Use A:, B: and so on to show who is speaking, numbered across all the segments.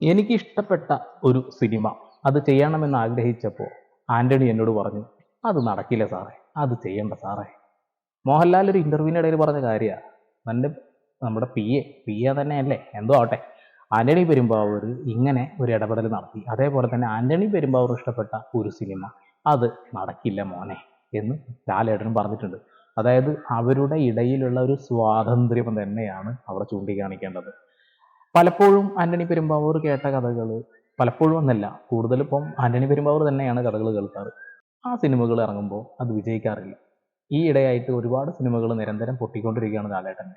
A: എനിക്ക് ഇഷ്ടപ്പെട്ട ഒരു സിനിമ അത് ചെയ്യണമെന്ന് ആഗ്രഹിച്ചപ്പോൾ ആന്റണി എന്നോട് പറഞ്ഞു അത് നടക്കില്ല സാറേ അത് ചെയ്യണ്ട സാറേ. മോഹൻലാൽ ഒരു ഇന്റർവ്യൂവിന്റെ ഇടയിൽ പറഞ്ഞ കാര്യമാണ് നല്ല നമ്മുടെ പി എ പി എ തന്നെയല്ലേ എന്തോ ആവട്ടെ. ആന്റണി പെരുമ്പാവൂർ ഇങ്ങനെ ഒരു ഇടപെടൽ നടത്തി അതേപോലെ തന്നെ ആന്റണി പെരുമ്പാവൂർ ഇഷ്ടപ്പെട്ട ഒരു സിനിമ അത് നടക്കില്ല മോനെ എന്ന് ലാലേട്ടനും പറഞ്ഞിട്ടുണ്ട്. അതായത് അവരുടെ ഇടയിലുള്ള ഒരു സ്വാതന്ത്ര്യം തന്നെയാണ് അവിടെ ചൂണ്ടിക്കാണിക്കേണ്ടത്. പലപ്പോഴും ആന്റണി പെരുമ്പാവൂർ കേട്ട കഥകൾ പലപ്പോഴും ഒന്നല്ല. കൂടുതലിപ്പം ആന്റണി പെരുമ്പാവൂർ തന്നെയാണ് കഥകൾ കേൾക്കാറ്. ആ സിനിമകൾ ഇറങ്ങുമ്പോൾ അത് വിജയിക്കാറില്ല. ഈ ഇടയായിട്ട് ഒരുപാട് സിനിമകൾ നിരന്തരം പൊട്ടിക്കൊണ്ടിരിക്കുകയാണ് ലാലേട്ടന്റെ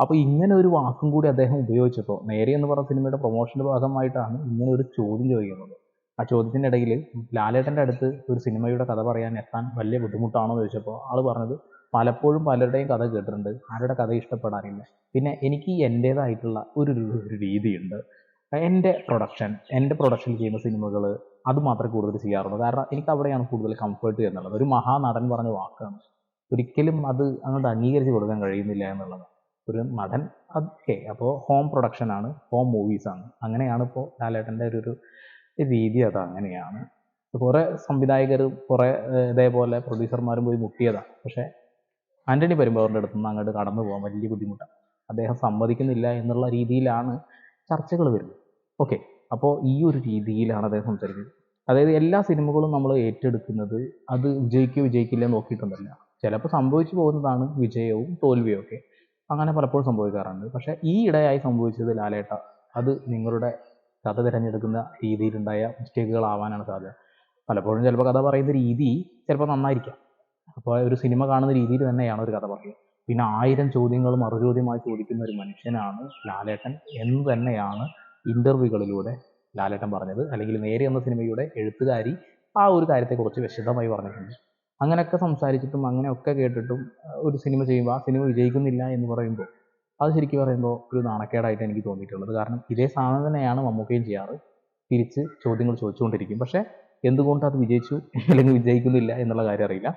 A: അപ്പോൾ ഇങ്ങനെ ഒരു വാക്കും കൂടി അദ്ദേഹം ഉപയോഗിച്ചപ്പോൾ നേരെ എന്ന് പറഞ്ഞ സിനിമയുടെ പ്രൊമോഷന്റെ ഭാഗമായിട്ടാണ് ഇങ്ങനെ ഒരു ചോദ്യം ചോദിക്കുന്നത്. ആ ചോദ്യത്തിന്റെ ഇടയിൽ ലാലേട്ടന്റെ അടുത്ത് ഒരു സിനിമയുടെ കഥ പറയാൻ എത്താൻ വലിയ ബുദ്ധിമുട്ടാണോ എന്ന് ചോദിച്ചപ്പോൾ ആൾ പറഞ്ഞത് പലപ്പോഴും പലരുടെയും കഥ കേട്ടിട്ടുണ്ട്. ആരുടെ കഥ ഇഷ്ടപ്പെടാറില്ല. പിന്നെ എനിക്ക് എന്റേതായിട്ടുള്ള ഒരു ഒരു രീതിയുണ്ട്. എന്റെ പ്രൊഡക്ഷൻ എന്റെ പ്രൊഡക്ഷൻ ചെയ്യുന്ന സിനിമകൾ അത് മാത്രമേ കൂടുതൽ ചെയ്യാറുള്ളൂ. കാരണം എനിക്ക് അവിടെയാണ് കൂടുതൽ കംഫർട്ട് എന്നുള്ളത്. ഒരു മഹാനടൻ പറഞ്ഞ വാക്കാണ്. ഒരിക്കലും അത് അങ്ങോട്ട് അംഗീകരിച്ച് കൊടുക്കാൻ കഴിയുന്നില്ല എന്നുള്ളത്. ഒരു നടൻ ഓക്കെ. അപ്പോൾ ഹോം പ്രൊഡക്ഷനാണ് ഹോം മൂവീസാണ് അങ്ങനെയാണ് ഇപ്പോൾ ലാലേട്ടന്റെ ഒരു രീതി അത് അങ്ങനെയാണ്. കുറേ സംവിധായകർ കുറേ ഇതേപോലെ പ്രൊഡ്യൂസർമാരും പോയി മുട്ടിയതാണ് പക്ഷേ ആന്റണി പെരുമ്പാവൂരിന്റെ അടുത്ത് നിന്ന് അങ്ങോട്ട് കടന്നു പോകാൻ വലിയ ബുദ്ധിമുട്ടാണ്. അദ്ദേഹം സമ്മതിക്കുന്നില്ല എന്നുള്ള രീതിയിലാണ് ചർച്ചകൾ വരുന്നത്. ഓക്കെ അപ്പോൾ ഈ ഒരു രീതിയിലാണ് അദ്ദേഹം സംസാരിക്കുന്നത്. അതായത് എല്ലാ സിനിമകളും നമ്മൾ ഏറ്റെടുക്കുന്നത് അത് വിജയിക്കുകയോ വിജയിക്കില്ല നോക്കിയിട്ടൊന്നുമല്ല. ചിലപ്പോൾ സംഭവിച്ചു പോകുന്നതാണ് വിജയവും തോൽവിയും ഒക്കെ. അങ്ങനെ പലപ്പോഴും സംഭവിക്കാറുണ്ട്. പക്ഷേ ഈ ഇടയായി സംഭവിച്ചത് ലാലേട്ട. അത് നിങ്ങളുടെ കഥ തിരഞ്ഞെടുക്കുന്ന രീതിയിലുണ്ടായ മിസ്റ്റേക്കുകൾ ആവാനാണ് സാധ്യത. പലപ്പോഴും ചിലപ്പോൾ കഥ പറയുന്ന രീതി ചിലപ്പോൾ നന്നായിരിക്കാം. അപ്പോൾ ഒരു സിനിമ കാണുന്ന രീതിയിൽ തന്നെയാണ് ഒരു കഥ പറയുക. പിന്നെ ആയിരം ചോദ്യങ്ങൾ മറുചോദ്യമായി ചോദിക്കുന്ന ഒരു മനുഷ്യനാണ് ലാലേട്ടൻ എന്ന് തന്നെയാണ് ഇന്റർവ്യൂകളിലൂടെ ലാലേട്ടൻ പറഞ്ഞത്. അല്ലെങ്കിൽ നേരെ എന്ന സിനിമയുടെ എഴുത്തുകാരി ആ ഒരു കാര്യത്തെക്കുറിച്ച് വിശദമായി പറഞ്ഞിട്ടുണ്ട്. അങ്ങനെയൊക്കെ സംസാരിച്ചിട്ടും അങ്ങനെയൊക്കെ കേട്ടിട്ടും ഒരു സിനിമ ചെയ്യുമ്പോൾ ആ സിനിമ വിജയിക്കുന്നില്ല എന്ന് പറയുമ്പോൾ അത് ശരിക്കും പറയുമ്പോൾ ഒരു നാണക്കേടായിട്ട് എനിക്ക് തോന്നിയിട്ടുള്ളത്. കാരണം ഇതേ സാധനം തന്നെയാണ് മമ്മൂക്കയും ചെയ്യാറ്. തിരിച്ച് ചോദ്യങ്ങൾ ചോദിച്ചുകൊണ്ടിരിക്കും. പക്ഷേ എന്തുകൊണ്ട് അത് വിജയിച്ചു അല്ലെങ്കിൽ വിജയിക്കുന്നില്ല എന്നുള്ള കാര്യം അറിയില്ല.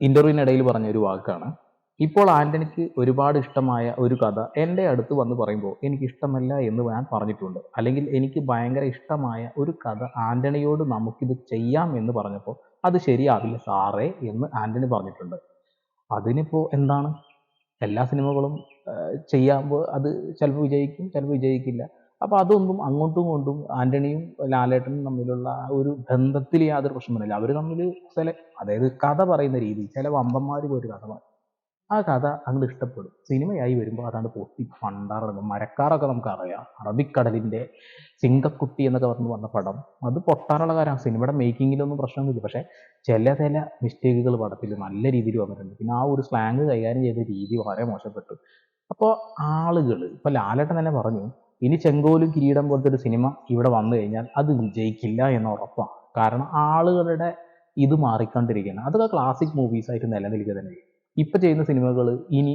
A: ഇന്റർവ്യൂവിനിടയിൽ പറഞ്ഞ ഒരു വാക്കാണ്. ഇപ്പോൾ ആന്റണിക്ക് ഒരുപാട് ഇഷ്ടമായ ഒരു കഥ എന്റെ അടുത്ത് വന്ന് പറയുമ്പോൾ എനിക്ക് ഇഷ്ടമല്ല എന്ന് ഞാൻ പറഞ്ഞിട്ടുണ്ട്. അല്ലെങ്കിൽ എനിക്ക് ഭയങ്കര ഇഷ്ടമായ ഒരു കഥ ആന്റണിയോട് നമുക്കിത് ചെയ്യാം എന്ന് പറഞ്ഞപ്പോൾ അത് ശരിയാവില്ല സാറേ എന്ന് ആന്റണി പറഞ്ഞിട്ടുണ്ട്. അതിനിപ്പോൾ എന്താണ്? എല്ലാ സിനിമകളും ചെയ്യാമ്പോൾ അത് ചിലപ്പോൾ വിജയിക്കും ചിലപ്പോൾ വിജയിക്കില്ല. അപ്പോൾ അതൊന്നും അങ്ങോട്ടും ഇങ്ങോട്ടും ആന്റണിയും ലാലേട്ടനും തമ്മിലുള്ള ഒരു ബന്ധത്തിൽ യാതൊരു പ്രശ്നമില്ല അവർ തമ്മിൽ ചില അതായത് കഥ പറയുന്ന രീതി ചില വമ്പന്മാർ പോയൊരു കഥ പറയും. ആ കഥ അങ്ങോട്ട് ഇഷ്ടപ്പെടും. സിനിമയായി വരുമ്പോൾ അതാണ് പൊട്ടി പണ്ടാറുണ്ട് മരക്കാറൊക്കെ നമുക്കറിയാം. അറബിക്കടലിന്റെ ചിങ്കക്കുട്ടി എന്നൊക്കെ പറഞ്ഞു വന്ന പടം. അത് പൊട്ടാനുള്ള കാര്യമാണ് സിനിമയുടെ മേക്കിങ്ങിലൊന്നും പ്രശ്നമൊന്നുമില്ല. പക്ഷേ ചില ചില മിസ്റ്റേക്കുകൾ പടത്തിൽ നല്ല രീതിയിൽ വന്നിട്ടുണ്ട്. പിന്നെ ആ ഒരു സ്ലാങ് കൈകാര്യം ചെയ്ത രീതി വളരെ മോശപ്പെട്ടു. അപ്പോൾ ആളുകൾ ഇപ്പോൾ ലാലേട്ടൻ തന്നെ പറഞ്ഞു ഇനി ചെങ്കോലും കിരീടം പോലത്തെ ഒരു സിനിമ ഇവിടെ വന്നു കഴിഞ്ഞാൽ അത് വിജയിക്കില്ല എന്ന് ഉറപ്പാണ്. കാരണം ആളുകളുടെ ഇത് മാറിക്കൊണ്ടിരിക്കുകയാണ്. അതൊക്കെ ക്ലാസിക് മൂവീസ് ആയിട്ട് നിലനിൽക്കുക തന്നെ ഇപ്പം ചെയ്യുന്ന സിനിമകൾ ഇനി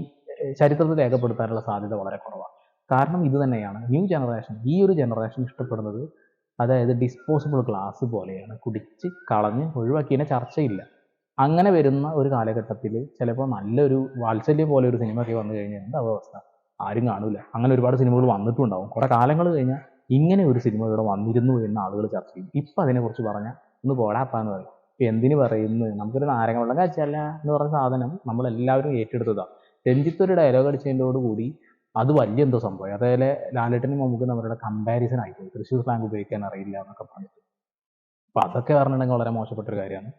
A: ചരിത്രത്തിൽ രേഖപ്പെടുത്താനുള്ള സാധ്യത വളരെ കുറവാണ്. കാരണം ഇത് തന്നെയാണ് ന്യൂ ജനറേഷൻ ഈ ഒരു ജനറേഷൻ ഇഷ്ടപ്പെടുന്നത് അതായത് ഡിസ്പോസിബിൾ ഗ്ലാസ് പോലെയാണ് കുടിച്ച് കളഞ്ഞ് ഒഴിവാക്കിയതിനെ ചർച്ചയില്ല. അങ്ങനെ വരുന്ന ഒരു കാലഘട്ടത്തിൽ ചിലപ്പോൾ നല്ലൊരു വാത്സല്യം പോലെ ഒരു സിനിമ ഒക്കെ വന്നു കഴിഞ്ഞാൽ അവസ്ഥ? ആരും കാണൂല. അങ്ങനെ ഒരുപാട് സിനിമകൾ വന്നിട്ടുണ്ടാവും. കുറെ കാലങ്ങൾ കഴിഞ്ഞാൽ ഇങ്ങനെ ഒരു സിനിമ ഇവിടെ വന്നിരുന്നു എന്ന് ആളുകൾ ചർച്ച ചെയ്യും. ഇപ്പം അതിനെക്കുറിച്ച് പറഞ്ഞാൽ ഒന്ന് പോടാപ്പാന്ന് പറയും. ഇപ്പം എന്തിന് പറയുന്നു? നമുക്കൊരു നാരങ്ങ വെള്ളം കാച്ചല്ല എന്ന് പറഞ്ഞ സാധനം നമ്മളെല്ലാവരും ഏറ്റെടുത്തതാണ് രഞ്ജിത്ത് ഒരു ഡയലോഗ് അടിച്ചതിനോടുകൂടി അത് വലിയ എന്തോ സംഭവം. അതേപോലെ ലാലേട്ടനും നമുക്ക് നമ്മളുടെ കമ്പാരിസൺ ആയിപ്പോയി. തൃശ്ശൂർ സ്ലാങ് ഉപയോഗിക്കാൻ അറിയില്ല എന്നൊക്കെ പറഞ്ഞിട്ട്. അപ്പം അതൊക്കെ പറഞ്ഞിട്ടുണ്ടെങ്കിൽ വളരെ മോശപ്പെട്ട ഒരു കാര്യമാണ്.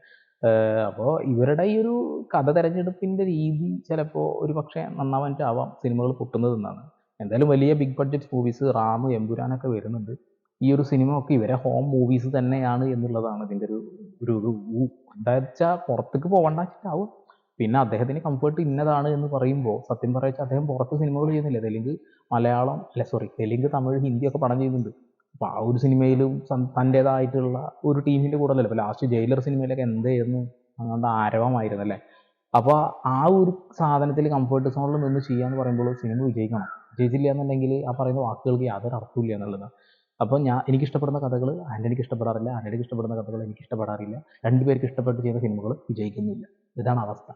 A: അപ്പോൾ ഇവരുടെ ഈ ഒരു കഥ തെരഞ്ഞെടുപ്പിന്റെ രീതി ചിലപ്പോൾ ഒരു പക്ഷേ നന്നാവാനിട്ടാവാം സിനിമകൾ പൊട്ടുന്നത് എന്നാണ്. എന്തായാലും വലിയ ബിഗ് ബഡ്ജറ്റ് മൂവീസ് റാം എമ്പുരാനൊക്കെ വരുന്നുണ്ട്. ഈ ഒരു സിനിമ ഒക്കെ ഇവരെ ഹോം മൂവീസ് തന്നെയാണ് എന്നുള്ളതാണ് ഇതിന്റെ ഒരു ഒരു ഒരു ഉണ്ടാച്ച പുറത്തേക്ക് പോകണ്ട വെച്ചിട്ടാവും പിന്നെ അദ്ദേഹത്തിന് കംഫർട്ട് ഇന്നതാണ് എന്ന് പറയുമ്പോൾ സത്യം പറയാ അദ്ദേഹം പുറത്ത് സിനിമകൾ ചെയ്യുന്നില്ല. തെലുങ്ക് മലയാളം അല്ല സോറി തെലുങ്ക് തമിഴ് ഹിന്ദി ഒക്കെ പടം ചെയ്യുന്നുണ്ട്. അപ്പോൾ ആ ഒരു സിനിമയിലും തന്റേതായിട്ടുള്ള ഒരു ടീമിന്റെ കൂടെ അല്ലല്ലോ ലാസ്റ്റ് ജയിലർ സിനിമയിലൊക്കെ എന്തായിരുന്നു അങ്ങനത്തെ ആരവമായിരുന്നു അല്ലേ അപ്പോൾ ആ ഒരു സാധനത്തിൽ കംഫർട്ട് സോണിൽ നിന്ന് ചെയ്യാന്ന് പറയുമ്പോൾ സിനിമ വിജയിക്കണം. വിജയിച്ചില്ല എന്നുണ്ടെങ്കിൽ ആ പറയുന്ന വാക്കുകൾക്ക് യാതൊരു അർത്ഥമില്ല എന്നുള്ളതാണ് അപ്പോൾ ഞാൻ എനിക്ക് ഇഷ്ടപ്പെടുന്ന കഥകൾ ആന്റണിക്ക് ഇഷ്ടപ്പെടാറില്ല. ആന്റണിക്ക് ഇഷ്ടപ്പെടുന്ന കഥകൾ എനിക്ക് ഇഷ്ടപ്പെടാറില്ല. രണ്ടുപേർക്ക് ഇഷ്ടപ്പെട്ട് ചെയ്യുന്ന സിനിമകൾ വിജയിക്കുന്നില്ല. ഇതാണ് അവസ്ഥ.